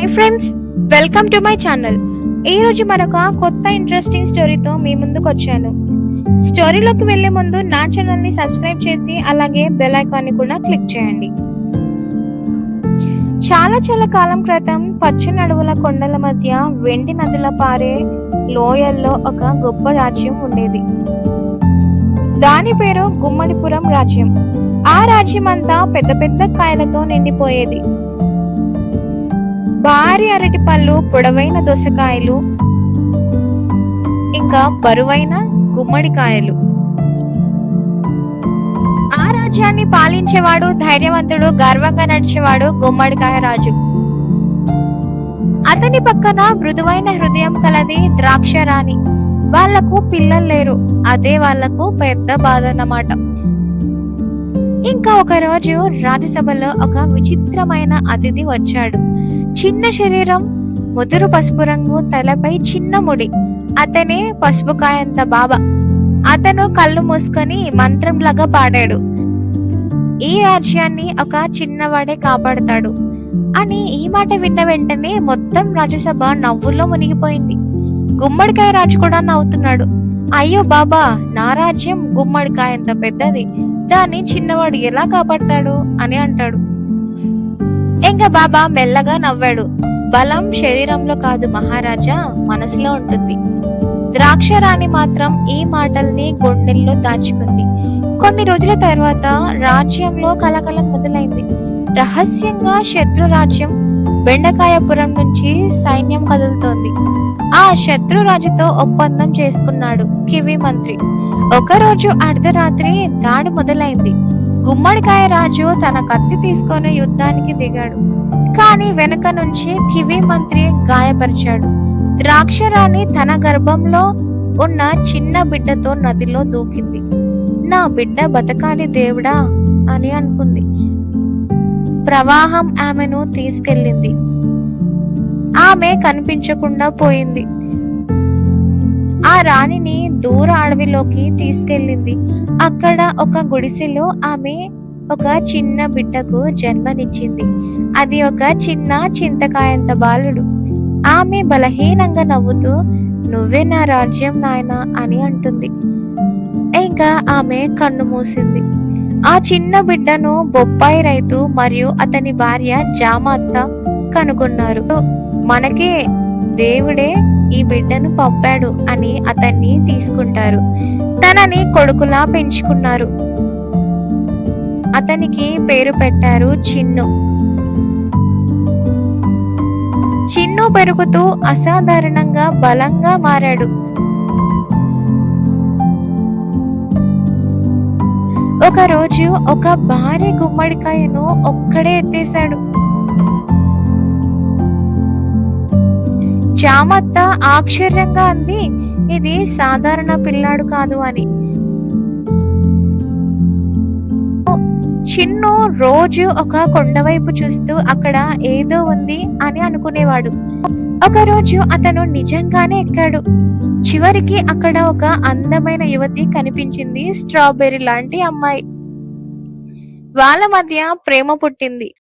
Hi friends welcome to my channel ఈ రోజు మరొక కొత్త ఇంట్రెస్టింగ్ స్టోరీతో మీ ముందుకు వచ్చాను. స్టోరీలోకి వెళ్ళే ముందు నా ఛానల్ని సబ్స్క్రైబ్ చేసి అలాగే బెల్ ఐకాన్ని కూడా క్లిక్ చేయండి. చాలా చాలా కాలం క్రితం పచ్చని అడవుల కొండల మధ్య వెండి నదుల పారే లోయల్లో ఒక గొప్ప రాజ్యం ఉండేది. దాని పేరు గుమ్మడిపురం రాజ్యం. ఆ రాజ్యం అంతా పెద్ద పెద్ద కాయలతో నిండిపోయేది. భారీ అరటి పళ్ళు పొడవైన దోసకాయలు ఇంకా బరువైన గుమ్మడికాయలు. ఆ రాజ్యాన్ని పాలించేవాడు ధైర్యవంతుడు గర్వంగా నడిచేవాడు గుమ్మడికాయ రాజు. అతని పక్కన మృదువైన హృదయం కలది ద్రాక్ష రాణి. వాళ్ళకు పిల్లలు లేరు అదే వాళ్ళకు పెద్ద బాధ అన్నమాట. ఇంకా ఒక రోజు రాజ్యసభలో ఒక విచిత్రమైన అతిథి వచ్చాడు. చిన్న శరీరం ముదురు పసుపు రంగు తలపై చిన్న ముడి. అతనే పసుపుకాయంత బాబా అతను కళ్ళు మూసుకొని మంత్రంలాగా పాడాడు. ఈ రాజ్యాన్ని ఒక చిన్నవాడే కాపాడతాడు అని ఈ మాట విన్న వెంటనే మొత్తం రాజ్యసభ నవ్వుల్లో మునిగిపోయింది. గుమ్మడికాయ రాజు కూడా నవ్వుతున్నాడు. అయ్యో బాబా నా రాజ్యం గుమ్మడికాయ ఎంత పెద్దది. దాన్ని చిన్నవాడు ఎలా కాపాడతాడు అని అంటాడు. ఇంకా బాబా మెల్లగా నవ్వాడు. బలం శరీరంలో కాదు మహారాజా మనసులో ఉంటుంది. ద్రాక్ష రాణి మాత్రం ఈ మాటల్ని గుండెల్లో దాచుకుంది. కొన్ని రోజుల తర్వాత రాజ్యంలో కలకలం మొదలైంది. రహస్యంగా శత్రు రాజ్యం బెండకాయపురం నుంచి సైన్యం కదులుతోంది. ఆ శత్రు రాజుతో ఒప్పందం చేసుకున్నాడు కివి మంత్రి. ఒకరోజు అర్ధరాత్రి దాడి మొదలైంది. గుమ్మడికాయ రాజు తన కత్తి తీసుకొని యుద్ధానికి దిగాడు. కానీ వెనుక నుంచి కివి మంత్రి గాయపరిచాడు. ద్రాక్షరాణి తన గర్భంలో ఉన్న చిన్న బిడ్డతో నదిలో దూకింది. నా బిడ్డ బతకాలి దేవుడా అని అనుకుంది. ప్రవాహం ఆమెను తీసుకెళ్ళింది. ఆమె కనిపించకుండా పోయింది. ఆ రాణిని దూర అడవిలోకి తీసుకెళ్ళింది. అక్కడ ఒక గుడిసెలో ఆమె ఒక చిన్న బిడ్డకు జన్మనిచ్చింది. అది ఒక చిన్న చింతకాయంత బాలుడు. ఆమె బలహీనంగా నవ్వుతూ నువ్వే నా రాజ్యం నాయన అని అంటుంది. ఇంకా ఆమె కన్ను మూసింది. ఆ చిన్న బిడ్డను బొప్పాయి రైతు మరియు అతని భార్య జామాత్త కనుగొన్నారు. మనకే దేవుడే ఈ బిడ్డను పంపాడు అని అతన్ని తీసుకుంటారు. తనని కొడుకులా పెంచుకున్నారు. అతనికి పేరు పెట్టారు చిన్ను. చిన్ను పెరుగుతూ అసాధారణంగా బలంగా మారాడు. ఒక రోజు ఒక భారీ గుమ్మడికాయను ఒక్కడే ఎత్తేశాడు. జామత్త ఆశ్చర్యంగా అంది ఇది సాధారణ పిల్లాడు కాదు అని. చిన్ను రోజు ఒక కొండ వైపు చూస్తూ అక్కడ ఏదో ఉంది అని అనుకునేవాడు. ఒక రోజు అతను నిజంగానే ఎక్కాడు. చివరికి అక్కడ ఒక అందమైన యువతి కనిపించింది స్ట్రాబెర్రీ లాంటి అమ్మాయి. వాళ్ళ మధ్య ప్రేమ పుట్టింది.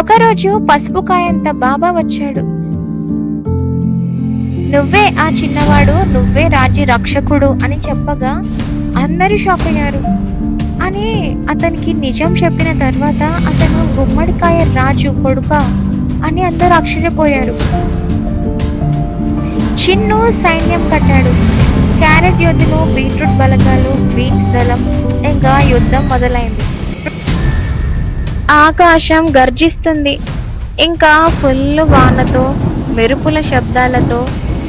ఒకరోజు పసుపు కాయంత బాబా వచ్చాడు. నువ్వే ఆ చిన్నవాడు నువ్వే రాజ్య రక్షకుడు అని చెప్పగా అందరూ షాక్ అయ్యారు. అని అతనికి నిజం చెప్పిన తర్వాత అతను గుమ్మడికాయ రాజు కొడుక అని అందరూ ఆశ్చర్యపోయారు. చిన్ను సైన్యం కట్టాడు. క్యారెట్ యోధులు బీట్రూట్ బలగాలు బీన్స్ దళం ఇంకా యుద్ధం మొదలైంది. ఆకాశం గర్జిస్తుంది. ఇంకా ఫుల్ వానతో మెరుపుల శబ్దాలతో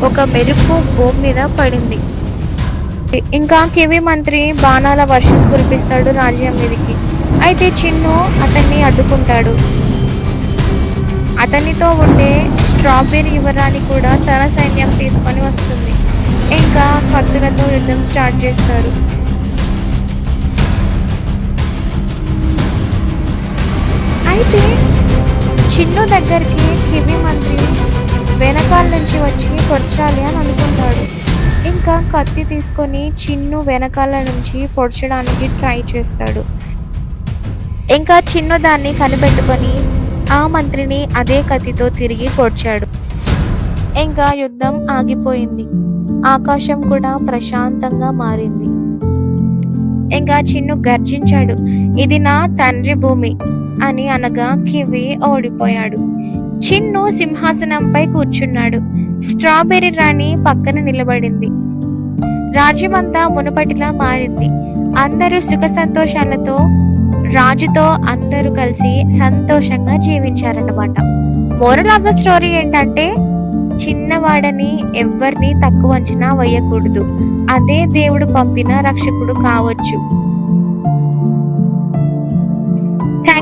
ఒక మెరుపు భూమి మీద పడింది. ఇంకా కివి మంత్రి బాణాల వర్షం కురిపిస్తాడు రాజ్యం మీదకి. అయితే చిన్ను అతన్ని అడ్డుకుంటాడు. అతనితో ఉండే స్ట్రాబెరీ యువరాని కూడా తన సైన్యం తీసుకొని వస్తుంది. ఇంకా కత్తులతో యుద్ధం స్టార్ట్ చేస్తారు. చిన్ను దగ్గరికి కివి మంత్రి వెనకాల నుంచి వచ్చి పొడచాలి అని అనుకుంటాడు. ఇంకా కత్తి తీసుకొని చిన్ను వెనకాల నుంచి పొడచడానికి ట్రై చేస్తాడు. ఇంకా చిన్ను దాన్ని కనిపెట్టుకొని ఆ మంత్రిని అదే కత్తితో తిరిగి పొడిచాడు. ఇంకా యుద్ధం ఆగిపోయింది. ఆకాశం కూడా ప్రశాంతంగా మారింది. ఇంకా చిన్ను గర్జించాడు. ఇది నా తండ్రి భూమి. అని అనగా కివి ఓడిపోయాడు. చిన్ను సింహాసనంపై కూర్చున్నాడు. స్ట్రాబెర్రీ రాణి పక్కన నిలబడింది. రాజ్యమంతా మునుపటిలా మారింది. అందరూ సుఖ సంతోషాలతో రాజుతో అందరూ కలిసి సంతోషంగా జీవించారన్నమాట. మోరల్ ఆఫ్ ద స్టోరీ ఏంటంటే చిన్నవాడని ఎవరిని తక్కువ అంచనా వేయకూడదు. అదే దేవుడు పంపిన రక్షకుడు కావచ్చు.